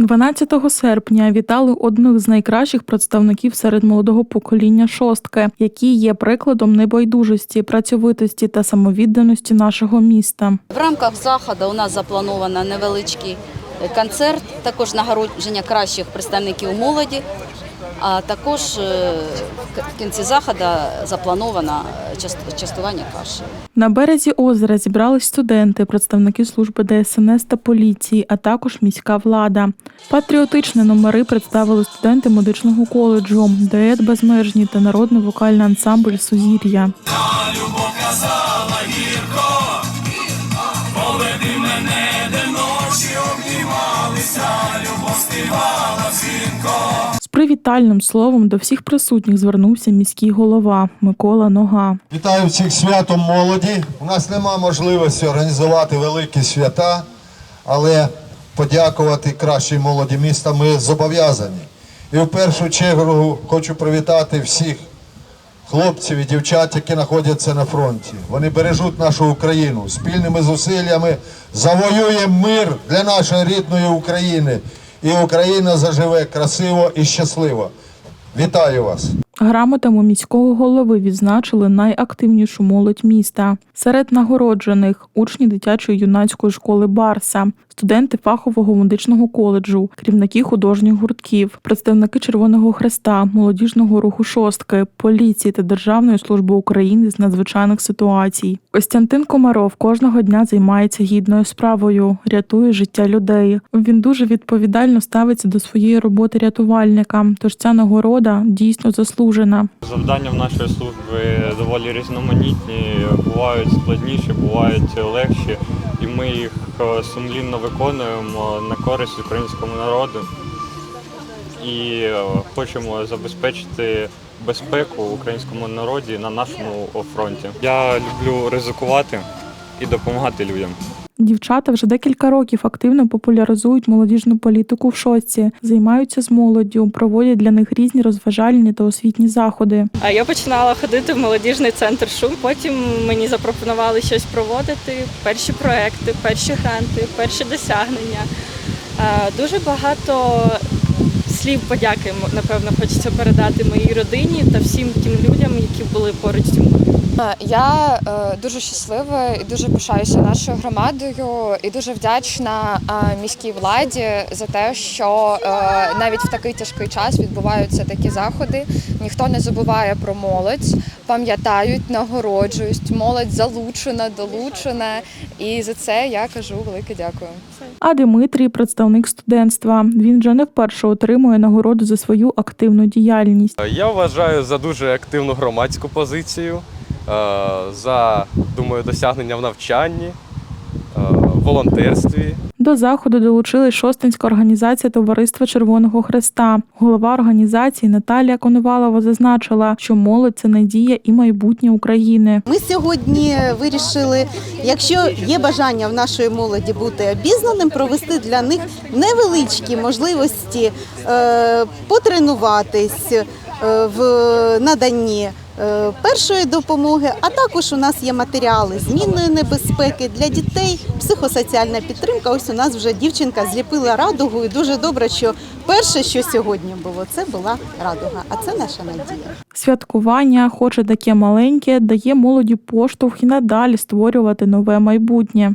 12 серпня вітали одних з найкращих представників серед молодого покоління шостки, які є прикладом небайдужості, працьовитості та самовідданості нашого міста. В рамках заходу у нас заплановано невеличкий концерт, також нагородження кращих представників молоді. А також е, в кінці заходу заплановано част- частування кашею. На березі озера зібрались студенти, представники служби ДСНС та поліції, а також міська влада. Патріотичні номери представили студенти медичного коледжу, дует безмежні та народний вокальний ансамбль Сузір'я. З привітальним словом до всіх присутніх звернувся міський голова Микола Нога. Вітаю всіх святом молоді. У нас нема можливості організувати великі свята, але подякувати кращій молоді міста ми зобов'язані. І в першу чергу хочу привітати всіх хлопців і дівчат, які знаходяться на фронті. Вони бережуть нашу Україну. Спільними зусиллями завоюємо мир для нашої рідної України. І Україна заживе красиво і щасливо. Вітаю вас! Грамотами міського голови відзначили найактивнішу молодь міста. Серед нагороджених учні дитячої юнацької школи Барса, студенти фахового медичного коледжу, керівники художніх гуртків, представники Червоного Хреста, молодіжного руху шостки, поліції та Державної служби України з надзвичайних ситуацій. Костянтин Комаров кожного дня займається гідною справою, рятує життя людей. Він дуже відповідально ставиться до своєї роботи рятувальника. Тож ця нагорода дійсно заслужена. Завдання в нашої служби доволі різноманітні, бувають складніші, бувають легші, і ми їх е, сумлінно виконуємо на користь українському народу і е, хочемо забезпечити безпеку українському народі на нашому фронті. Я люблю ризикувати і допомагати людям. Дівчата вже декілька років активно популяризують молодіжну політику в шоці, займаються з молоддю, проводять для них різні розважальні та освітні заходи. А я починала ходити в молодіжний центр шум. Потім мені запропонували щось проводити, перші проекти, перші гранти, перші досягнення. Дуже багато слів подяки, напевно, хочеться передати моїй родині та всім тим людям, які були поруч мною. Я е, дуже щаслива і дуже пишаюся нашою громадою, і дуже вдячна е, міській владі за те, що е, навіть в такий тяжкий час відбуваються такі заходи. Ніхто не забуває про молодь, пам'ятають, нагороджують. Молодь залучена, долучена. І за це я кажу велике дякую. А Дмитрій представник студентства. Він вже не вперше отримує нагороду за свою активну діяльність. Я вважаю за дуже активну громадську позицію, е, за думаю, досягнення в навчанні, е, волонтерстві. До заходу долучилась шостинська організація Товариства Червоного Хреста. Голова організації Наталія Коновалова зазначила, що молодь це надія і майбутнє України. Ми сьогодні вирішили, якщо є бажання в нашої молоді бути обізнаним, провести для них невеличкі можливості е, потренуватись в наданні. е, Першої допомоги, а також у нас є матеріали змінної небезпеки для дітей, психосоціальна підтримка. Ось у нас вже дівчинка зліпила радугу, і дуже добре, що перше, що сьогодні було, це була радуга. А це наша надія. Святкування, хоч і таке маленьке, дає молоді поштовх і надалі створювати нове майбутнє.